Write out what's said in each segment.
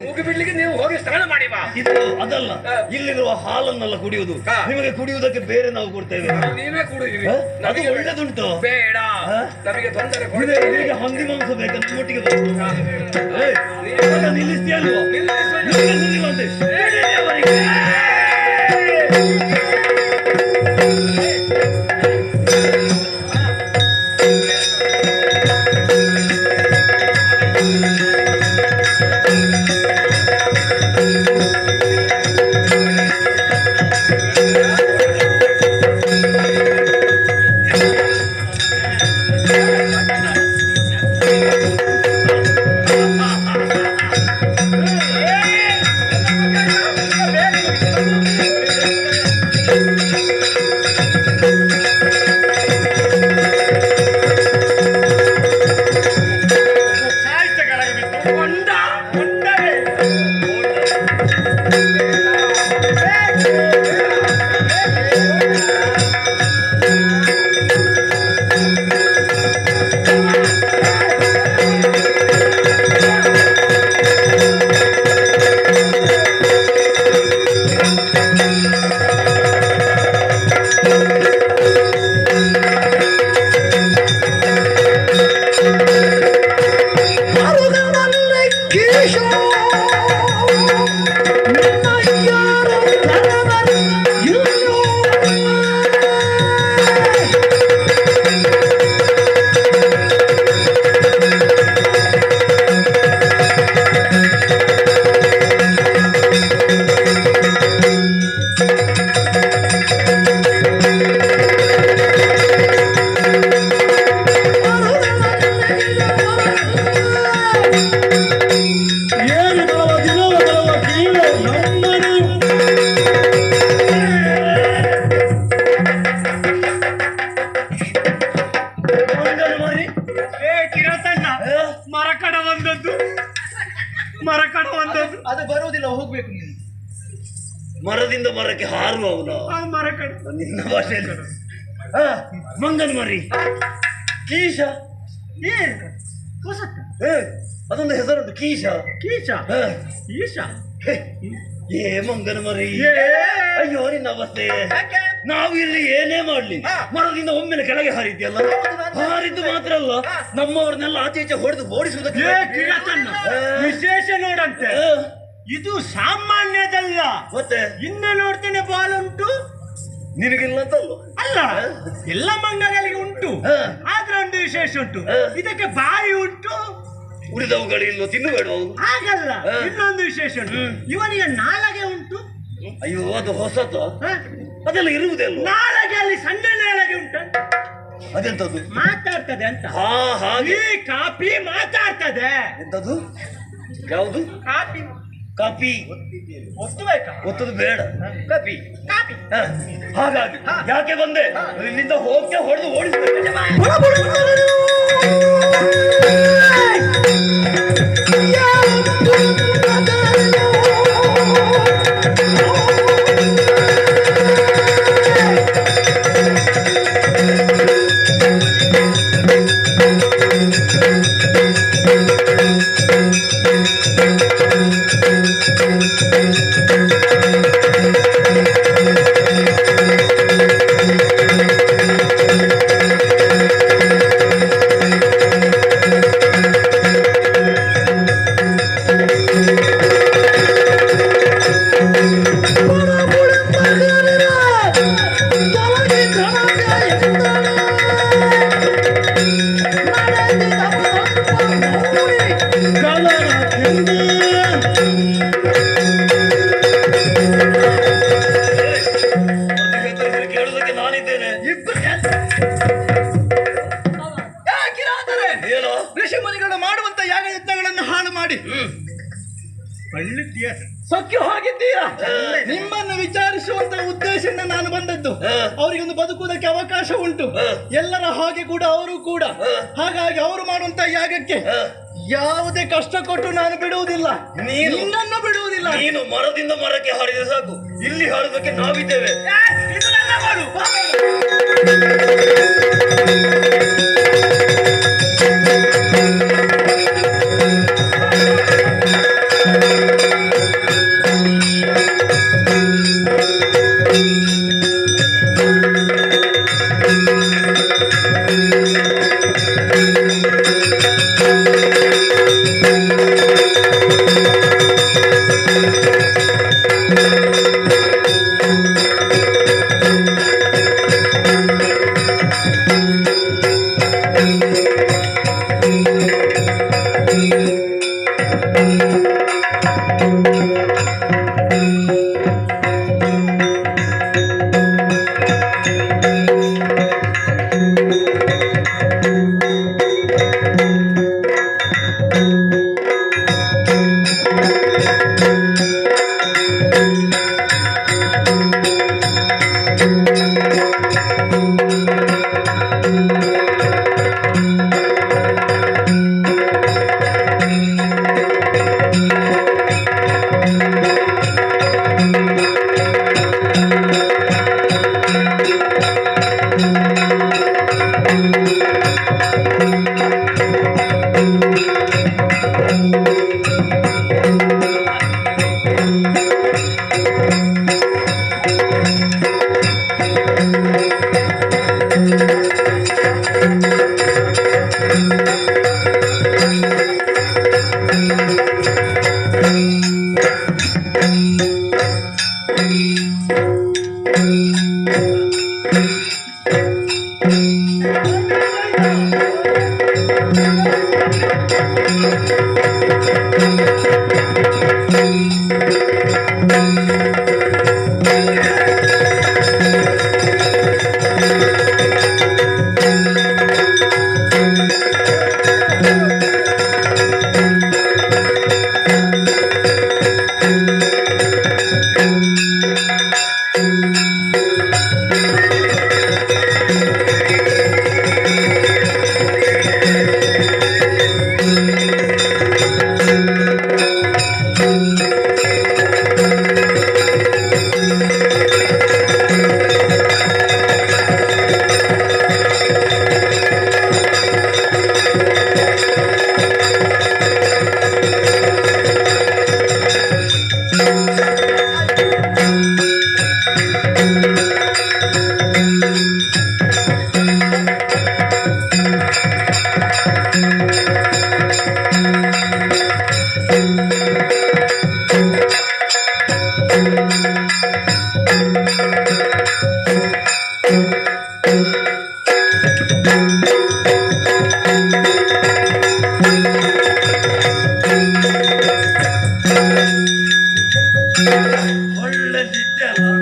ಹೋಗಿ ಬಿಡ್ಲಿಕ್ಕೆ ನೀವು ಹೋಗಿ ಸ್ನಾನ ಮಾಡಿ ಬಾ ಇದು ಅದಲ್ಲ ಇಲ್ಲಿರುವ ಹಾಲನ್ನೆಲ್ಲ ಕುಡಿಯುವುದು. ನಿಮಗೆ ಕುಡಿಯುವುದಕ್ಕೆ ಬೇರೆ ನಾವು ಕೊಡ್ತೇವೆ ನೀವೇ ಕುಡಿದಿರಿ? ಅದು ಒಳ್ಳೇದುಂಟು ಬೇಡ? ನಮಗೆ ತೊಂದರೆ ನಿಮಗೆ- ಹಂದಿ ಮಾಂಸ ಬೇಕಾ ನಮ್ಮೊಟ್ಟಿಗೆ ನೀವು- ಮರದಿಂದ ಮರಕ್ಕೆ ಹಾರುವ ಅವನು. ನಿನ್ನ ಭಾಷೆಯಲ್ಲಿ ಮಂಗನ್ ಮರಿ. ಕೀಶ. ಅದೊಂದು ಹೆಸರು ಕೀಶ. ಕೀಶ? ಈಶ? ಏ ಮಂಗನ ಮರಿ. ಅಯ್ಯೋ ನಿನ್ನ ಅವಸ್ಥೆ. ನಾವು ಇಲ್ಲಿ ಏನೇ ಮಾಡ್ಲಿ ಮರದಿಂದ ಒಮ್ಮೆಲೆ ಕೆಳಗೆ ಹಾರಿದ್ಯಲ್ಲ ಹಾರಿದ್ದು ಮಾತ್ರ ಅಲ್ಲ ನಮ್ಮವ್ರನ್ನೆಲ್ಲ ಆಚೆ ಈಚೆ ಹೊಡೆದು ಓಡಿಸುವುದಕ್ಕೆ ವಿಶೇಷ ನೋಡಂತೆ. ಇದು ಸಾಮಾನ್ಯದಲ್ಲ. ಮತ್ತೆ? ಇನ್ನು ನೋಡ್ತೇನೆ ಬಾಲ್ ಉಂಟು. ನಿನಗಿಲ್ಲ ಅಂತಲ್ಲ ಅಲ್ಲ ಎಲ್ಲ ಮಂಗಗಳಿಗೆ ಉಂಟು. ಆದ್ರೆ ಒಂದು ವಿಶೇಷ ಉಂಟು. ಇದಕ್ಕೆ ಬಾಯಿ ಉಂಟು. ಉಳಿದವುಗಳಿಲ್ಲ ತಿನ್ನುಗಳು ಹಾಗಲ್ಲ ಇನ್ನೊಂದು ವಿಶೇಷ ಉಂಟು. ಇವನಿಗೆ ನಾಲಗೆ ಉಂಟು. ಅಯ್ಯೋ ಅದು ಹೊಸತು ಹಾ? ಅದೆಲ್ಲ ಇರುವುದಿಲ್ಲ? ನಾಲಗೆ ಅಲ್ಲಿ ಸಣ್ಣ ನಾಲಗೆ ಉಂಟು ಅದೆಂತದ್ದು? ಮಾತಾಡ್ತದೆ ಅಂತ. ಹಾ ಹಾಗೆ. ಈ ಕಾಪಿ ಮಾತಾಡ್ತದೆ. ಎಂತದ್ದು? ಯಾವುದು? ಕಾಪಿ. ಕಾಪಿ ಒತ್ತು ಬೇಕಾ ಒತ್ತದು ಬೇಡ. ಕಾಪಿ ಕಾಪಿ ಹಾಗಾಗಿ ಯಾಕೆ ಬಂದೆ? ಇಲ್ಲಿಂದ ಹೋಗ್ತಾ ಹೊಡೆದು ಓಡಿಸ್ಬೇಕು. ಎಲ್ಲರ ಹಾಗೆ ಕೂಡ ಅವರು ಕೂಡ. ಹಾಗಾಗಿ ಅವರು ಮಾಡುವಂತ ಯಾಗಕ್ಕೆ ಯಾವುದೇ ಕಷ್ಟ ಕೊಟ್ಟು ನಾನು ಬಿಡುವುದಿಲ್ಲ. ನಿನ್ನನ್ನು ಬಿಡುವುದಿಲ್ಲ. ನೀನು ಮರದಿಂದ ಮರಕ್ಕೆ ಹಾರಿದ ಸಾಕು. ಇಲ್ಲಿ ಹಾಡುವುದಕ್ಕೆ ನಾವಿದ್ದೇವೆ. ಬಾಳು. ಆ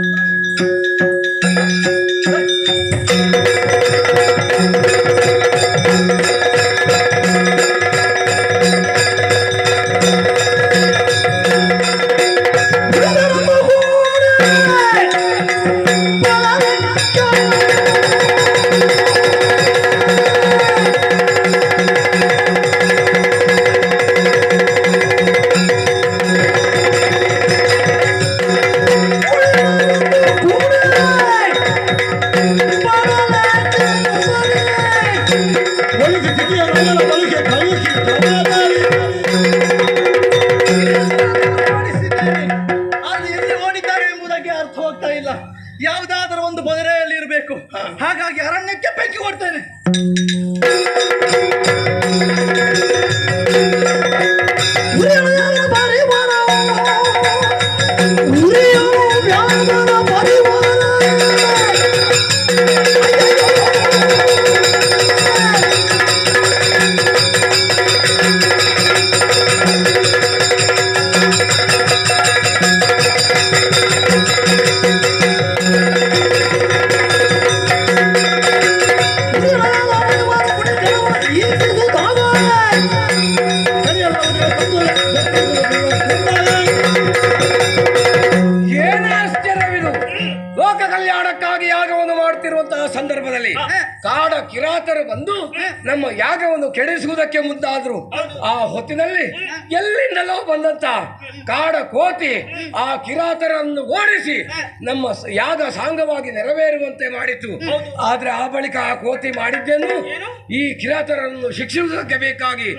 ಯಾವುದಾದರೂ ಒಂದು ಬದರೆಯಲ್ಲಿ ಇರಬೇಕು ಹಾಗಾಗಿ ಅರಣ್ಯಕ್ಕೆ ಬೆಂಕಿ ಕೊಡ್ತೇನೆ ಯಾಗವನ್ನು ಕೆಡಿಸುವುದಕ್ಕೆ ಮುಂದಾದ್ರು. ಆ ಹೊತ್ತಿನಲ್ಲಿ ಎಲ್ಲಿಂದಲೋ ಬಂದಂತ ಕಾಡ ಕೋತಿ ಆ ಕಿರಾತರನ್ನು ಓಡಿಸಿ ನಮ್ಮ ಯಾಗ ಸಾಂಗವಾಗಿ ನೆರವೇರುವಂತೆ ಮಾಡಿತು. ಆದ್ರೆ ಆ ಬಳಿಕ ಆ ಕೋತಿ ಮಾಡಿದ್ದೇನು? ಈ ಕಿರಾತರನ್ನು ಶಿಕ್ಷಿಸುವುದಕ್ಕೆ ಬೇಕಾಗಿ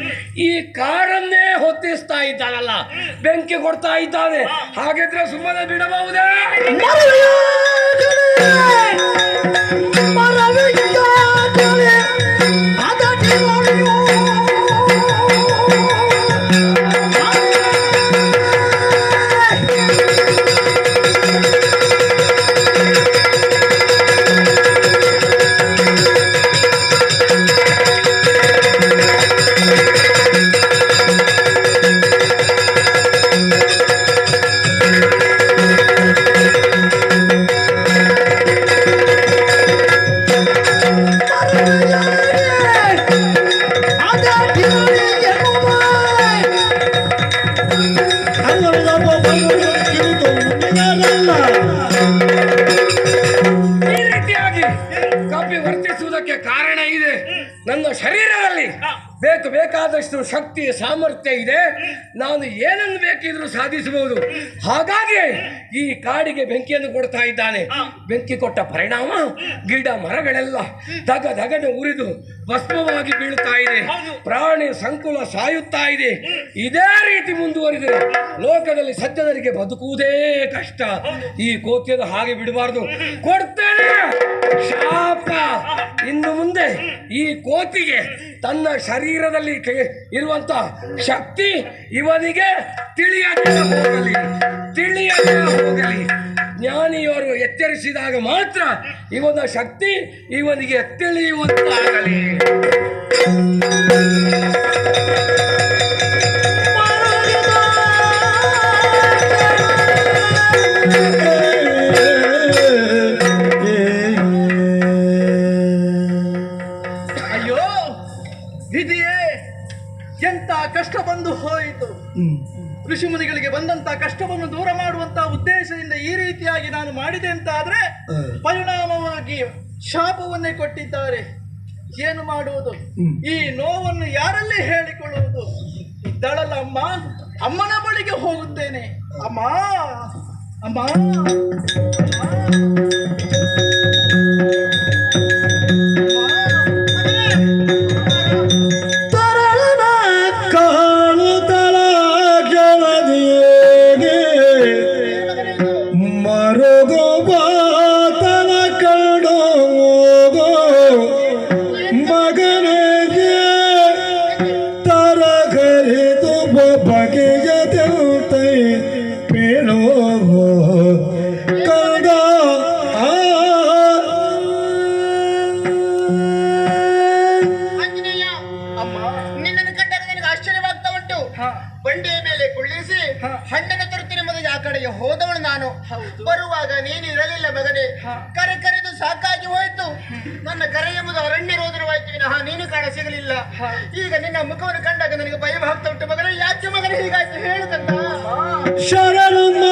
ಈ ಕಾಡನ್ನೇ ಹೊತ್ತಿಸ್ತಾ ಇದ್ದಾನಲ್ಲ. ಬೆಂಕಿ ಕೊಡ್ತಾ ಇದ್ದಾನೆ. ಹಾಗಿದ್ರೆ ಸುಮ್ಮನೆ ಬಿಡಬಹುದೇ? ಬೇಕು ಬೇಕಾದಷ್ಟು ಶಕ್ತಿ ಸಾಮರ್ಥ್ಯ ಇದೆ. ನಾನು ಏನನ್ನು ಬೇಕಿದ್ರೂ ಸಾಧಿಸಬಹುದು. ಹಾಗಾಗಿ ಈ ಕಾಡಿಗೆ ಬೆಂಕಿಯನ್ನು ಕೊಡ್ತಾ ಇದ್ದಾನೆ. ಬೆಂಕಿ ಕೊಟ್ಟ ಪರಿಣಾಮ, ಗಿಡ ಮರಗಳೆಲ್ಲ ದಗ ದಗನೆ ಉರಿದು ಭಸ್ಮವಾಗಿ ಬೀಳ್ತಾ ಇದೆ. ಪ್ರಾಣಿ ಸಂಕುಲ ಸಾಯುತ್ತಾ ಇದೆ. ಇದೇ ರೀತಿ ಮುಂದುವರಿದರೆ ಲೋಕದಲ್ಲಿ ಸತ್ಯದರಿಗೆ ಬದುಕುವುದೇ ಕಷ್ಟ. ಈ ಕೋತಿಯನ್ನು ಹಾಗೆ ಬಿಡಬಾರ್ದು. ಕೊಡ್ತೇನೆ. ಈ ಕೋತಿಗೆ ತನ್ನ ಶರೀರದಲ್ಲಿ ಇರುವಂತ ಶಕ್ತಿ ಇವನಿಗೆ ತಿಳಿಯದೇ ಹೋಗಲಿ ತಿಳಿಯದೇ ಹೋಗಲಿ. ಜ್ಞಾನಿಯವರು ಎಚ್ಚರಿಸಿದಾಗ ಮಾತ್ರ ಇವನ ಶಕ್ತಿ ಇವನಿಗೆ ತಿಳಿಯುವಂತಾಗಲಿ. ಬಂದಂತ ಕಷ್ಟವನ್ನು ದೂರ ಮಾಡುವಂತಹ ಉದ್ದೇಶದಿಂದ ಈ ರೀತಿಯಾಗಿ ನಾನು ಮಾಡಿದೆ ಅಂತ ಆದ್ರೆ ಪರಿಣಾಮವಾಗಿ ಶಾಪವನ್ನೇ ಕೊಟ್ಟಿದ್ದಾರೆ. ಏನು ಮಾಡುವುದು? ಈ ನೋವನ್ನು ಯಾರಲ್ಲಿ ಹೇಳಿಕೊಳ್ಳುವುದು? ಇದ್ದಾಳಲ್ಲ ಅಮ್ಮ ಅಮ್ಮನ ಬಳಿಗೆ ಹೋಗುತ್ತೇನೆ. ಅಮ್ಮ ಅಮ್ಮ. ನಾನು. ಬರುವಾಗ ನೀನು ಇರಲಿಲ್ಲ ಮಗನೇ ಕರೆ ಕರೆದು ಸಾಕಾಗಿ ಹೋಯ್ತು. ನನ್ನ ಕರೆ ಎಂಬುದು ಅರಣ್ಯ ರೋದನವಾಯ್ತು ವಿನಃ ನೀನು ಕಾಣ ಸಿಗಲಿಲ್ಲ. ಈಗ ನಿನ್ನ ಮುಖವನ್ನು ಕಂಡಾಗ ನನಗೆ ಭಯವಾಗ್ತಾ ಉಂಟು ಮಗನೇ. ಯಾಕೆ ಮಗನೇ ಹೀಗಾಯ್ತು? ಹೇಳುತ್ತಂತ ಶರಣಮ್ಮ